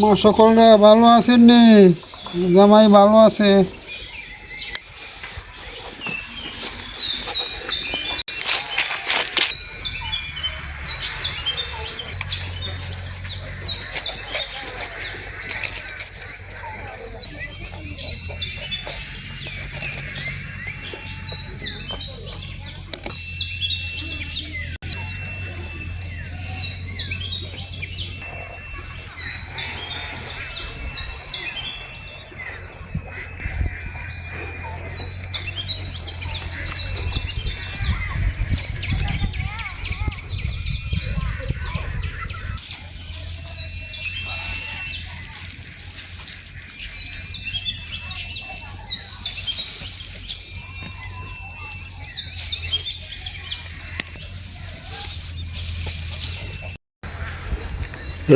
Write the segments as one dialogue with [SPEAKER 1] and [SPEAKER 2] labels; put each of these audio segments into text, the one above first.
[SPEAKER 1] মা সকলরা ভালো আছেন নি? জামাই ভালো আছে।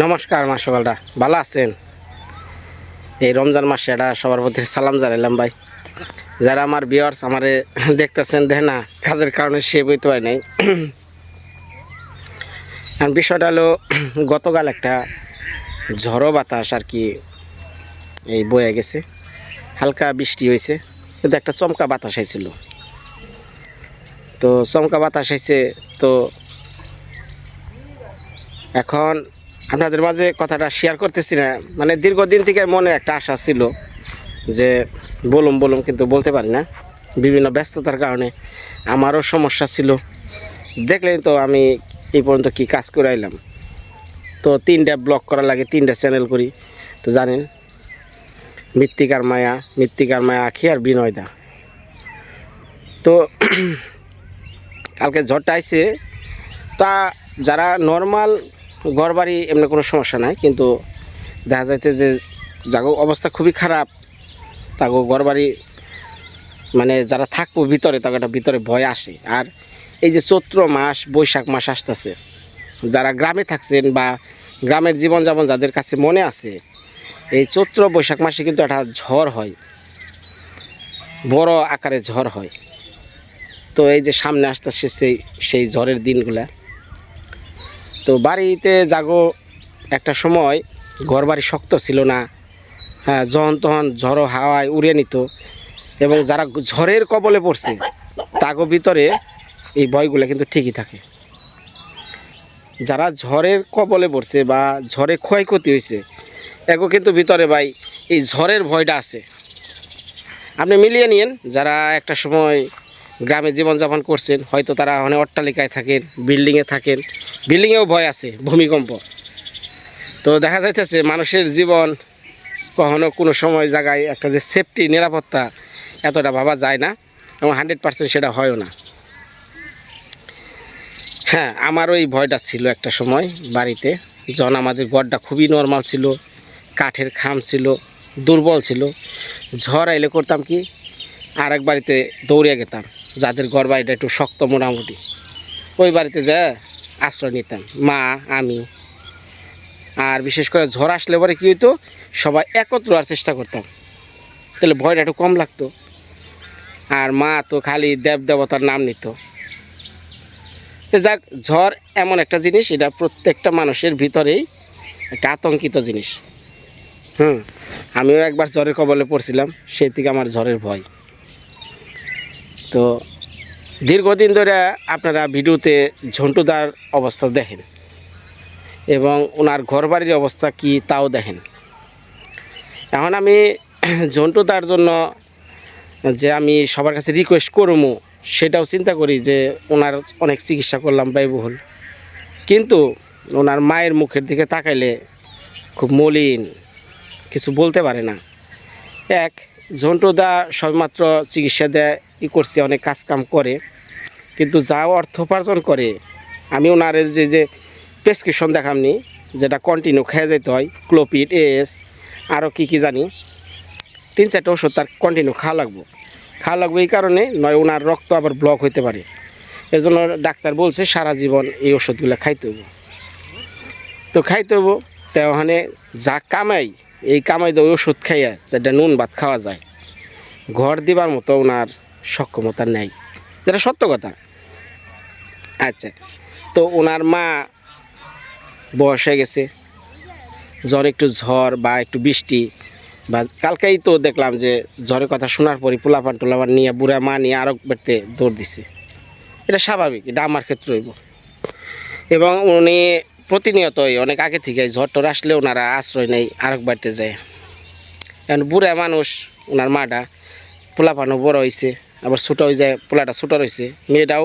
[SPEAKER 2] নমস্কার মা সকলরা, ভালো আছেন? এই রমজান মাসে এটা সবার প্রতি সালাম জানাইলাম ভাই। যারা আমার বিয়ার্স আমারে দেখতেছেন দেখ না, কাজের কারণে সে বইতে পারে নাই। বিষয়টা হলো, গতকাল একটা ঝড়ো বাতাস আর কি, এই বয়ে গেছে। হালকা বৃষ্টি হয়েছে, কিন্তু একটা চমকা বাতাস হয়েছিল। তো চমকা বাতাস হয়েছে, তো এখন আপনাদের মাঝে কথাটা শেয়ার করতেছি না। মানে দীর্ঘদিন থেকে মনে একটা আশা ছিল যে বলুম বলুম কিন্তু বলতে পারি না। বিভিন্ন ব্যস্ততার কারণে আমারও সমস্যা ছিল। দেখলেন তো আমি এই পর্যন্ত কি কাজ করে আইলাম। তো তিনটা ব্লগ করা লাগে তিনটা চ্যানেল করি, তো জানেন, মৃত্তিকার মায়া মৃত্তিকার মায়া আখি আর বিনয়দা তো কালকে ঝড়টা আইছে। তা যারা নর্মাল ঘর বাড়ি এমনি কোনো সমস্যা নাই, কিন্তু দেখা যাইতে যে জাগো অবস্থা খুবই খারাপ, তাগো ঘর বাড়ি মানে যারা থাকব ভিতরে তাকে একটা ভিতরে ভয় আসে। আর এই যে চৈত্র মাস, বৈশাখ মাস আসতেছে, যারা গ্রামে থাকছেন বা গ্রামের জীবনযাপন যাদের কাছে মনে আছে, এই চৈত্র, বৈশাখ মাসে কিন্তু একটা ঝড় হয়, বড় আকারে ঝড় হয়। তো এই যে সামনে আসতেছে সেই সেই ঝড়ের দিনগুলা তো বাড়িতে যাগো একটা সময় ঘর বাড়ি শক্ত ছিল না। হ্যাঁ যখন তখন ঝড়ো হাওয়ায় উড়িয়ে নিত এবং যারা ঝড়ের কবলে পড়ছে, তাগো ভিতরে এই ভয়গুলো কিন্তু ঠিকই থাকে। যারা ঝড়ের কবলে পড়ছে বা ঝড়ে ক্ষয়ক্ষতি হয়েছে এগো কিন্তু ভিতরে ভাই এই ঝড়ের ভয়টা আছে। আপনি মিলিয়ে নিন যারা একটা সময় গ্রামে জীবনযাপন করছেন, হয়তো তারা অনেক অট্টালিকায় থাকেন বিল্ডিংয়ে থাকেন বিল্ডিংয়েও ভয় আছে, ভূমিকম্প। তো দেখা যাইতেছে মানুষের জীবন কখনো কোনো সময় জায়গায় একটা যে সেফটি নিরাপত্তা এতটা ভাবা যায় না এবং হান্ড্রেড পার্সেন্ট সেটা হয়ও না। হ্যাঁ আমারও এই ভয়টা ছিল একটা সময় বাড়িতে, যখন আমাদের ঘরটা খুবই নর্মাল ছিল, কাঠের খাম ছিল, দুর্বল ছিল। ঝড় আইলে করতাম কি আর এক বাড়িতে দৌড়িয়ে গেতাম। যাদের ঘর বাড়িটা একটু শক্ত মোটামুটি। ওই বাড়িতে যা আশ্রয় নিতাম, মা, আমি। আর বিশেষ করে ঝড় আসলে পরে কী হইতো, সবাই একত্র হওয়ার চেষ্টা করতাম। তাহলে ভয়টা একটু কম লাগতো। আর মা তো খালি দেব দেবতার নাম নিত। যাক, ঝড় এমন একটা জিনিস, এটা প্রত্যেকটা মানুষের ভিতরেই একটা আতঙ্কিত জিনিস। হুম, আমিও একবার ঝড়ের কবলে পড়ছিলাম সেই থেকে আমার ঝড়ের ভয়। তো দীর্ঘদিন ধরে আপনারা ভিডিওতে ঝন্টুদার অবস্থা দেখেন এবং ওনার ঘরবাড়ির অবস্থা কি তাও দেখেন। এখন আমি ঝন্টুদার জন্য যে আমি সবার কাছে রিকোয়েস্ট করব, সেটাও চিন্তা করি যে ওনার অনেক চিকিৎসা করলাম ব্যয়বহুল। কিন্তু ওনার মায়ের মুখের দিকে তাকাইলে খুব মলিন, কিছু বলতে পারে না। এক ঝন্টুদা সবেমাত্র চিকিৎসা দেয়, ই করছে, অনেক কাজকাম করে। কিন্তু যা অর্থ উপার্জন করে, আমি ওনার যে যে প্রেসক্রিপশন দেখামনি, যেটা কন্টিনিউ খেয়ে যেতে হয় ক্লোপিড এস আরও কী কী জানি, তিন চারটে ওষুধ তার কন্টিনিউ খাওয়া লাগবো। খাওয়া লাগবে এই কারণে, নয় ওনার রক্ত আবার ব্লক হইতে পারে। এর জন্য ডাক্তার বলছে, সারা জীবন এই ওষুধগুলো খাইতে হব তো খাইতে হব তো ওখানে যা কামাই এই কামাই দিয়ে ওই ওষুধ খাইয়া যেটা নুন ভাত খাওয়া যায়, ঘর দিবার মতো ওনার সক্ষমতা নেই। যেটা সত্য কথা। আচ্ছা তো ওনার মা বয়স হয়ে গেছে। জ্বর একটু ঝড় বা একটু বৃষ্টি বা কালকেই তো দেখলাম যে ঝড়ের কথা শোনার পরই পোলাপান টোলাপান নিয়ে, বুড়া মা নিয়ে আরও বেড়তে দৌড় দিছে। এটা স্বাভাবিক, এটা আমার ক্ষেত্রে হইব। এবং উনি প্রতিনিয়তই, অনেক আগে থেকে ঝড় টর আসলে ওনারা আশ্রয় নেই আরেক বাড়িতে যায়। এখন বুড়া মানুষ, ওনার মাটা, পোলাপানও বড় হয়েছে আবার ছোটো হয়ে যায়, পোলাটা ছোটো রয়েছে মেয়েটাও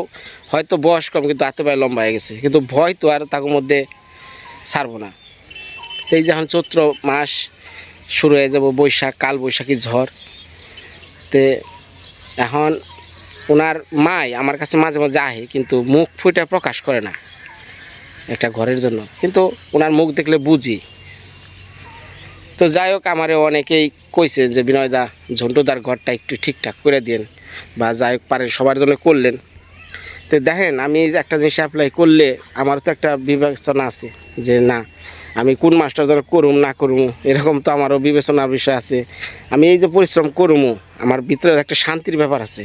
[SPEAKER 2] হয়তো বয়স কম, কিন্তু হাতে পায়ে লম্বা হয়ে গেছে। কিন্তু ভয় তো আর তার মধ্যে ছাড়বো না। তো এই যখন চৈত্র মাস শুরু হয়ে যাব, বৈশাখ, কাল বৈশাখী ঝড়। তে এখন ওনার মাই আমার কাছে মাঝে মাঝে আহে, কিন্তু মুখ ফুটে প্রকাশ করে না। একটা ঘরের জন্য। কিন্তু ওনার মুখ দেখলে বুঝি। তো যাই হোক, আমারে অনেকেই কইছে যে বিনয়দা ঝন্টুদার ঘরটা একটু ঠিকঠাক করে দিন বা যাই হোক, পারেন, সবার জন্য করলেন। তো দেখেন, আমি একটা জিনিস অ্যাপ্লাই করলে আমার তো একটা বিবেচনা আছে যে, না, আমি কোন মাস্টার যেন করুম, না করুম, এরকম তো আমারও বিবেচনার বিষয় আছে। আমি এই যে পরিশ্রম করুমু, আমার ভিতরে একটা শান্তির ব্যাপার আছে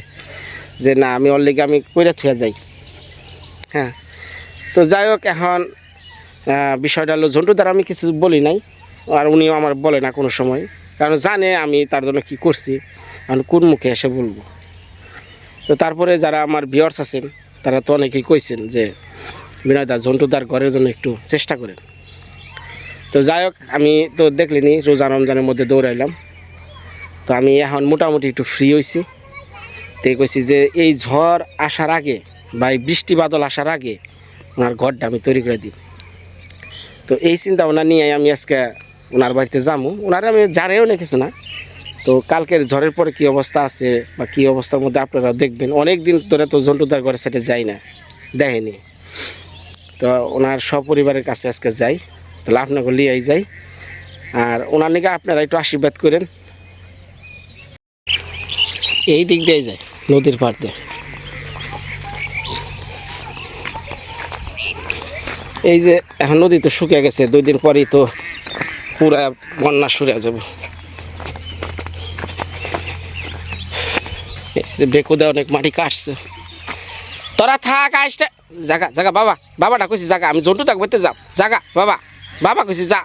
[SPEAKER 2] যে, না, আমি অলরেডি আমি কইরা থুয়া যাই। হ্যাঁ তো যাই হোক, এখন বিষয়টা হলো ঝন্টু দ্বারা আমি কিছু বলি নাই, আর উনিও আমার বলে না কোনো সময়, কারণ জানে আমি তার জন্য কি করছি, এখন কোন মুখে এসে বলব। তো তারপরে যারা আমার ভিওর্স আছেন, তারা তো অনেকেই কইছেন যে বিনয়দা ঝন্টুদার ঘরের জন্য একটু চেষ্টা করেন। তো যাই হোক, আমি তো দেখলিনি রোজা রমজানের মধ্যে দৌড়াইলাম। তো আমি এখন মোটামুটি একটু ফ্রি হয়েছি তো কইছি যে, এই ঝড় আসার আগে বা এই বৃষ্টি বাদল আসার আগে ওনার ঘরটা আমি তৈরি করে দিই তো এই চিন্তা ভাবনা নিয়ে আমি আজকে ওনার বাড়িতে যাব ওনারা আমি জানেও না কিছু না। তো কালকের ঝড়ের পরে কি অবস্থা আছে বা কি অবস্থার মধ্যে আপনারা দেখবেন। অনেক দিন ধরে তো জন্টুদার ঘরে সেটা যাই না, দেখেনি। তো ওনার সপরিবারের কাছে আজকে যাই, তাহলে আপনাকে লিয়াই যাই। আর ওনার নিকে আপনারা একটু আশীর্বাদ করেন। এই দিক দিয়ে যায় নদীর পাড় দিয়ে। এই যে এখন নদী তো শুকিয়ে গেছে, দুই দিন পরেই তো পুরা বন্যা সরে যাবে। বেকুদে অনেক মাটি কাটছে। তোরা থাক আসতে জাগা জাগা, বাবা, বাবাটা কইছি, জাগা, আমি জন্টু থাকব যাও। জাগা, বাবা বাবা কইছি, যা।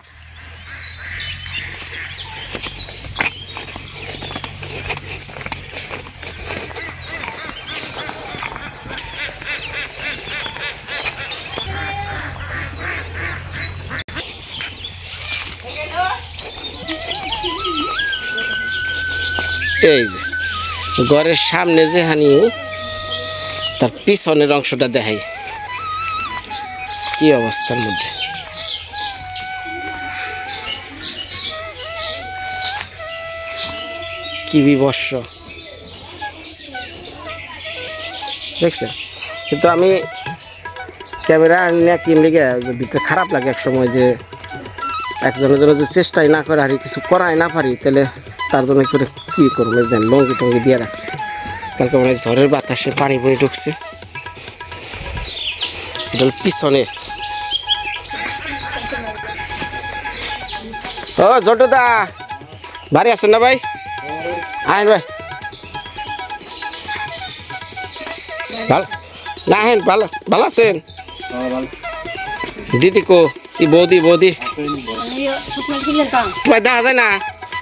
[SPEAKER 2] এই যে, ঘরের সামনে যে হানি, তার পিছনের অংশটা দেখাই। কি অবস্থার মধ্যে? কি বিবর্ষ দেখছেন? কিন্তু আমি ক্যামেরা নিয়ে কিনলে গিয়ে খারাপ লাগে এক সময় যে একজনের জন্য যদি চেষ্টাই না করে আর কিছু করাই না পারি তাহলে তার জন্য করে কী করব? দেন লঙ্গি টঙ্গি দিয়ে রাখছি। কালকে মানে ঝড়ের বাতাসে পানি বয়ে ঢুকছে। এটা পিছনে। ও জন্টুদা বাড়ি আছেন না ভাই? আইন ভাই। ভালো না আহেন ভালো ভালো আছেন? দিদি কো কি বৌদি বৌদি। তোমায় দেখা যায় না।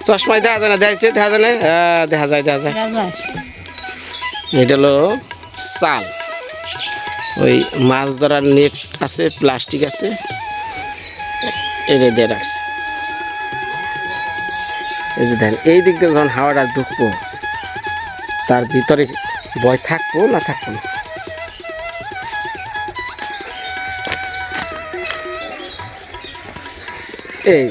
[SPEAKER 2] চশমায় দেখা যায় না। দেখছে দেখা যায় না? হ্যাঁ, দেখা যায়। দেখা যায়। এটা হলো চাল। ওই মাছ ধরার নেট আছে প্লাস্টিক আছে। এটা দিয়ে রাখছে। এই যে দেখেন এই দিক দিয়ে যখন হাওয়াটা ঢুকবো তার ভিতরে ভয় থাকব না থাকব না? এই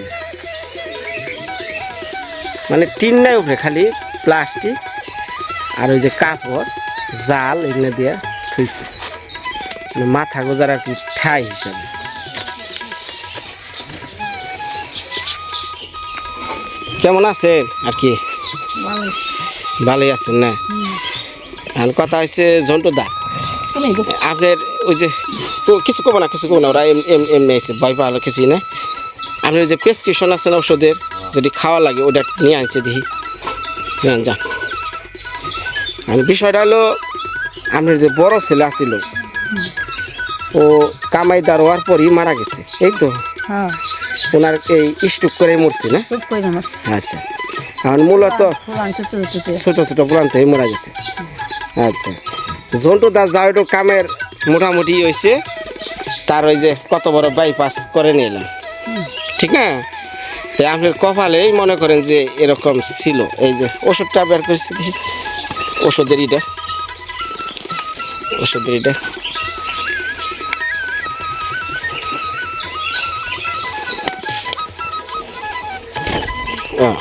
[SPEAKER 2] মানে টিন নাই উপরে খালি প্লাস্টিক আর ওই যে কাপড় জাল এগুলো দিয়ে থইছে। মানে মাথা গোজার আর কি ঠাই হিসাবে। কেমন আছেন আর কি? ভালোই। আছেন না? এখন কথা হয়েছে ঝন্টু দা। আপনার ওই যে তো কিছু করব না কিছু করব না ওরা এম এম এমনি আছে ভয় পাওয়ার কিছুই না আপনার ওই যে প্রেসক্রিপশন আছে না ওষুধের যদি খাওয়া লাগে ওটা নিয়ে আনছে দেখি। হ্যাঁ যা আর বিষয়টা হলো আপনার যে বড় ছেলে আছিল ও কামাইদার হওয়ার পরই মারা গেছে এই তো?
[SPEAKER 3] হ্যাঁ।
[SPEAKER 2] ওনার এই স্টুক করে মরছে না? আচ্ছা। এখন মূলত
[SPEAKER 3] ছোট ছোট
[SPEAKER 2] ছোট। হয়ে মারা গেছে। আচ্ছা। জন্টু দাস যা একটু কামের মোটামুটি হয়েছে তার ওই যে কত বড় বাইপাস করে নিলাম। ঠিক না তাই আপনার কপালেই মনে করেন যে এরকম ছিল। এই যে ওষুধটা বের করেছি ওষুধের ইটা। ওষুধের ইটা। ও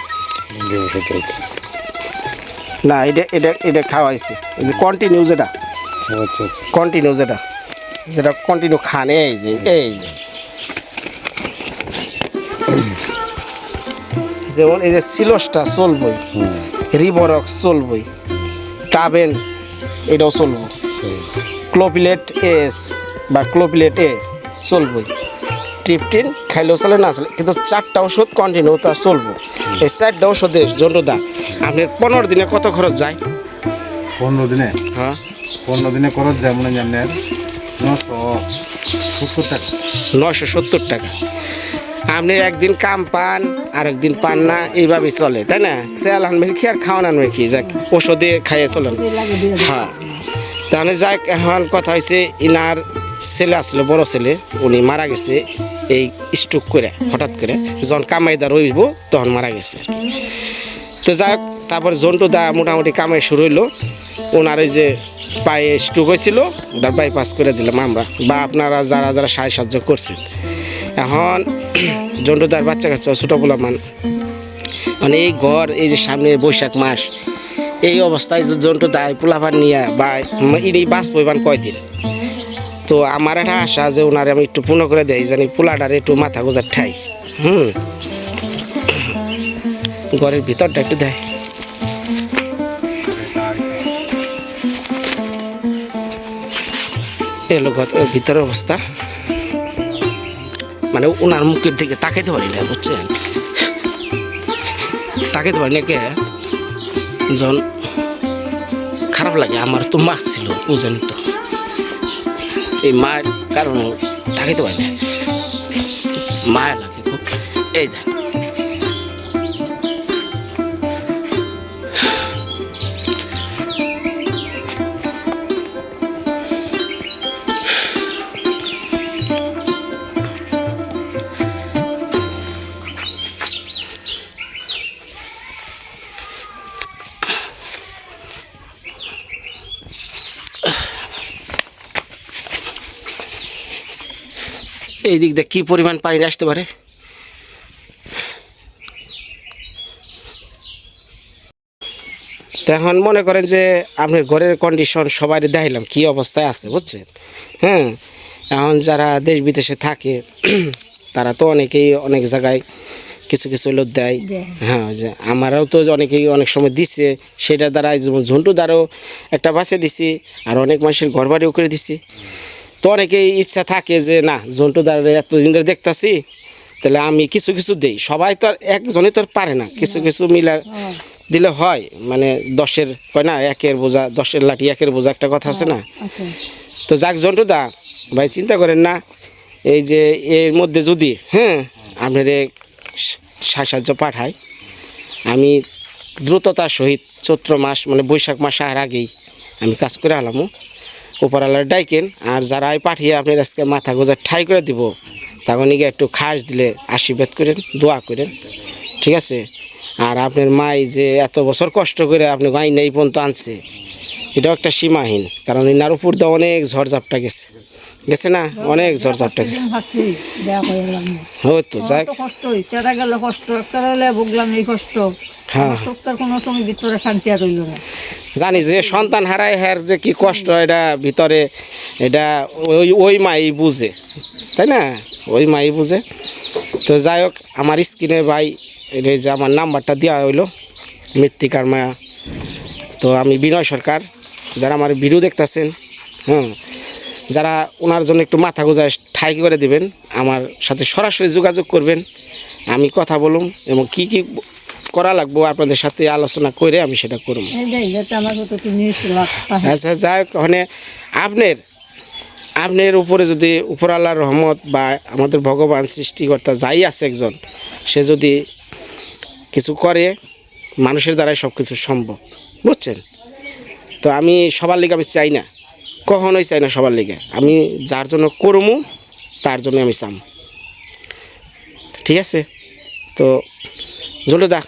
[SPEAKER 2] না এটা এটা এটা খাওয়াইছে। যে কন্টিনিউ যেটা।
[SPEAKER 1] আচ্ছা আচ্ছা।
[SPEAKER 2] কন্টিনিউ যেটা। যেটা কন্টিনিউ খান এই যে এই যে। যেমন এই যে সিলসটা চলবই রিবরক্স চলবই টাবেন এটাও চলবো। ক্লোপিলেট এস বা ক্লোপিলেট এ চলবই। টিপটিন খাইলেও চলে না চলে কিন্তু চারটা ওষুধ কন্টিনিউ তা চলবো। এই চারটা ওষুধের জন্য দা আপনার পনেরো দিনে কত খরচ যায়?
[SPEAKER 1] পনেরো দিনে?
[SPEAKER 2] হ্যাঁ।
[SPEAKER 1] পনেরো দিনে খরচ যায় মনে আপনার নশো সত্তর টাকা।
[SPEAKER 2] নশো সত্তর টাকা। আপনি একদিন কাম পান আর একদিন পান না, এইভাবেই চলে, তাই না? সেল আনবেন কি আর খাওয়ান আনবেন কি? যাক, ওষুধে খাইয়ে চলেন। হ্যাঁ। তাহলে যাক, এখন কথা হয়েছে ইনার ছেলে আসলো, বড় ছেলে, উনি মারা গেছে, এই স্ট্রোক করে, হঠাৎ করে, যখন কামাইদার রইব তখন মারা গেছে। তো যাক তারপর জন্টু দা মোটামুটি কামাই শুরু হইল, ওনার ওই যে পায়ে স্ট্রোক হয়েছিল ওটা বাইপাস করে দিলাম আমরা, বা আপনারা যারা যারা সাহায্য করছেন। এখন জন্টুদার বাচ্চা কাচ্চা, ছোটো মান মানে এই ঘর, এই যে সামনে বৈশাখ মাস, এই অবস্থায় জন্টু দায় পোলাপান নিয়ে বা ইনি বাস পইবান কয়দিন? তো আমার একটা আশা যে ওনারে আমি একটু পূর্ণ করে দেয় জানি পোলাটার একটু মাথা গোজার ঠাই। হুম। ঘরের ভিতরটা একটু দেয়। এলো ভিতরের অবস্থা। মানে ওনার মুখের দিকে তাকাইতে পারি না বুঝছেন? তাকাইতে পারি না কে? যখন খারাপ লাগে, আমার তো মা ছিল, বুঝেন তো। এই মায়ের কারণে তাকাইতে পারি না মায়া লাগে খুব। এই দেখ। এই দিক দিয়ে কী পরিমাণ পানি আসতে পারে? এখন মনে করেন যে আপনার ঘরের কন্ডিশন সবাই দেখাইলাম কি অবস্থায় আছে বুঝছেন? হ্যাঁ এখন যারা দেশ বিদেশে থাকে তারা তো অনেকেই অনেক জায়গায় কিছু কিছু লোক দেয়।
[SPEAKER 3] দেয়।
[SPEAKER 2] হ্যাঁ যে আমারও তো অনেকেই অনেক সময় দিচ্ছে সেটা দ্বারা যেমন ঝন্টু দ্বারাও একটা বাসে দিছি আর অনেক মানুষের ঘর বাড়িও করে দিছি। তো অনেকেই ইচ্ছা থাকে যে না জন্টু দ্বারা এতদিন ধরে দেখতাছি তাহলে আমি কিছু কিছু দেই। সবাই তো আর একজনে তো পারে না। কিছু কিছু মিলা দিলে হয়। মানে দশের হয় না একের বোঝা দশের লাঠি একের বোঝা একটা কথা আছে না? তো যাক জন্টু দা ভাই চিন্তা করেন না। এই যে এর মধ্যে যদি হ্যাঁ আপনার সাহায্য পাঠায় আমি দ্রুততার সহিত চৈত্র মাস মানে বৈশাখ মাস আর আগেই আমি কাজ করে আলামো। উপরালার ডাইকেন আর যারা পাঠিয়ে আপনার আজকে মাথা গোজা ঠাই করে দিব তখন গিয়ে একটু খাস দিলে আশীর্বাদ করেন দোয়া করেন ঠিক আছে? আর আপনার মাই যে এত বছর কষ্ট করে আপনি গাই নেই পর্যন্ত আনছে এটাও একটা সীমাহীন কারণ ইনার উপর দিয়ে অনেক ঝড়ঝাপটা গেছে গেছে না? অনেক ঝড়ঝাপটা গেছে।
[SPEAKER 3] দিন ভাবছি দেয়া করে এলাম না
[SPEAKER 2] ওই তো যাক।
[SPEAKER 3] তো কষ্ট হয়েছে গেল কষ্ট ভুগলাম এই কষ্ট।
[SPEAKER 2] হ্যাঁ।
[SPEAKER 3] কোনো সময় ভিতরে শান্তি আর রইল না।
[SPEAKER 2] জানি যে সন্তান হারায় হ্যার যে কি কষ্ট এটা ভিতরে এটা ওই ওই মাই বুঝে তাই না? ওই মাই বুঝে। তো যাই হোক আমার স্ক্রিনে ভাই এই যে আমার নাম্বারটা দেওয়া হইল মৃত্তিকার মায়া। তো আমি বিনয় সরকার যারা আমার ভিডিও দেখতেছেন হ্যাঁ যারা ওনার জন্য একটু মাথা গোজায় ঠাই করে দিবেন আমার সাথে সরাসরি যোগাযোগ করবেন আমি কথা বলুম এবং কি কি করা লাগবো আপনাদের সাথে আলোচনা করে আমি সেটা করব। আচ্ছা যাই হোক, ওখানে আপনার আপনার উপরে যদি উপর আল্লাহর রহমত বা আমাদের ভগবান সৃষ্টিকর্তা যাই আছে একজন সে যদি কিছু করে মানুষের দ্বারাই সব কিছু সম্ভব বুঝছেন? তো আমি সবার লিগে আমি চাই না কখনোই চাই না সবার লিগে। আমি যার জন্য করমু তার জন্য আমি চাম। ঠিক আছে? তো জলু দা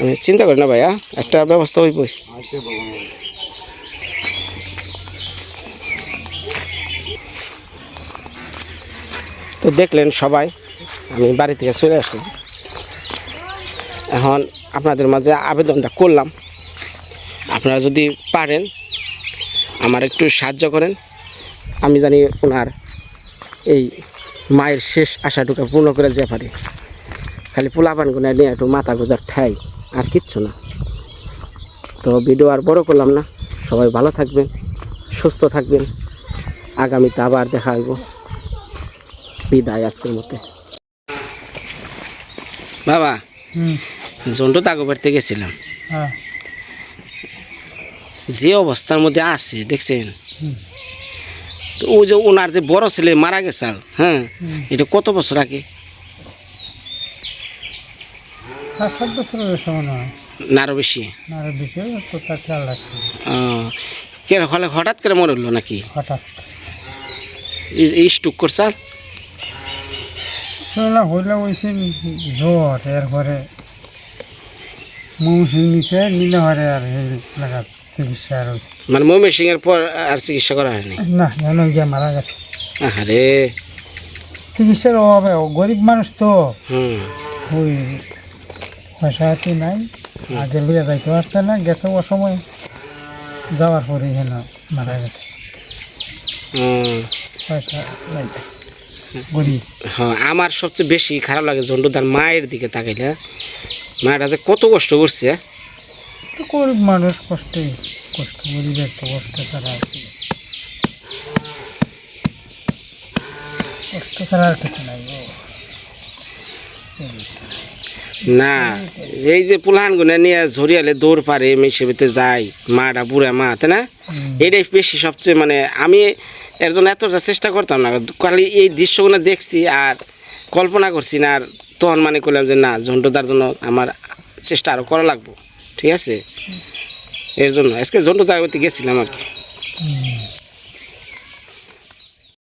[SPEAKER 2] আমি চিন্তা করি না ভাইয়া, একটা ব্যবস্থা
[SPEAKER 1] আচ্ছা
[SPEAKER 2] তো দেখলেন সবাই, আমি বাড়ি থেকে চলে আসলাম। এখন আপনাদের মাঝে আবেদনটা করলাম। আপনারা যদি পারেন, আমার একটু সাহায্য করেন। আমি জানি ওনার এই মায়ের শেষ আশাটুকু পূর্ণ করে যেতে পারি। খালি পোলাপান গুনা নিয়ে একটু মাথা গোজার ঠাই আর কিচ্ছু না। তো ভিডিও আর বড় করলাম না। সবাই ভালো থাকবেন সুস্থ থাকবেন। আগামীতে আবার দেখা হইব। বিদায় আজকের মতে। বাবা জন্টু তাগো বাড়িতে গেছিলাম।
[SPEAKER 3] হ্যাঁ।
[SPEAKER 2] যে অবস্থার মধ্যে আছে দেখছেন? তো ও যে ওনার যে বড় ছেলে মারা গেছাল হ্যাঁ? এটা কত বছর আগে?
[SPEAKER 3] আর সাত বছরের সময় নয়
[SPEAKER 2] না আরও বেশি
[SPEAKER 3] আর বেশি তো তার খেয়াল রাখছে।
[SPEAKER 2] কে হলে হঠাৎ করে মরে হলো নাকি?
[SPEAKER 3] হঠাৎ।
[SPEAKER 2] স্টুক করছাল
[SPEAKER 3] শুনলাম হইলে ওই জ্বর এরপরে মৌসুম নিচে নিলে হরে আর এই লাগা চিকিৎসা আর হয়েছে
[SPEAKER 2] মানে ময়মনসিং এর পর আর চিকিৎসা করা হয়নি?
[SPEAKER 3] না যেন গিয়ে মারা গেছে।
[SPEAKER 2] আরে
[SPEAKER 3] চিকিৎসার অভাবে গরিব মানুষ তো।
[SPEAKER 2] হুম।
[SPEAKER 3] ওই পয়সা হাতি নাই আগে লিয়ে যাইতে পারছে না গেছে ও সময় যাওয়ার পরে হেন মারা গেছে। পয়সা নাই গরিব।
[SPEAKER 2] হ্যাঁ আমার সবচেয়ে বেশি খারাপ লাগে জন্টুদার মায়ের দিকে তাকাইলে মায়েরা যে কত কষ্ট করছে।
[SPEAKER 3] গরিব মানুষ কষ্টে কষ্ট গরিবের তো কষ্ট ছাড়া আর। কষ্ট ছাড়া আর কিছু নাই।
[SPEAKER 2] না এই যে পুলাহান গুনে নিয়ে ঝরিয়ালে দৌড় পারে মেশে যায় মাটা বুড়া মা তাই না? এটাই বেশি সবচেয়ে মানে আমি এর জন্য এতটা চেষ্টা করতাম না। খালি এই দৃশ্যগুলো দেখছি আর কল্পনা করছি না আর তখন মানে করলাম যে না ঝন্টুদার জন্য আমার চেষ্টা আরও করা লাগবো ঠিক আছে? এর জন্য আজকে ঝন্টুদার গেছিলাম আর কি।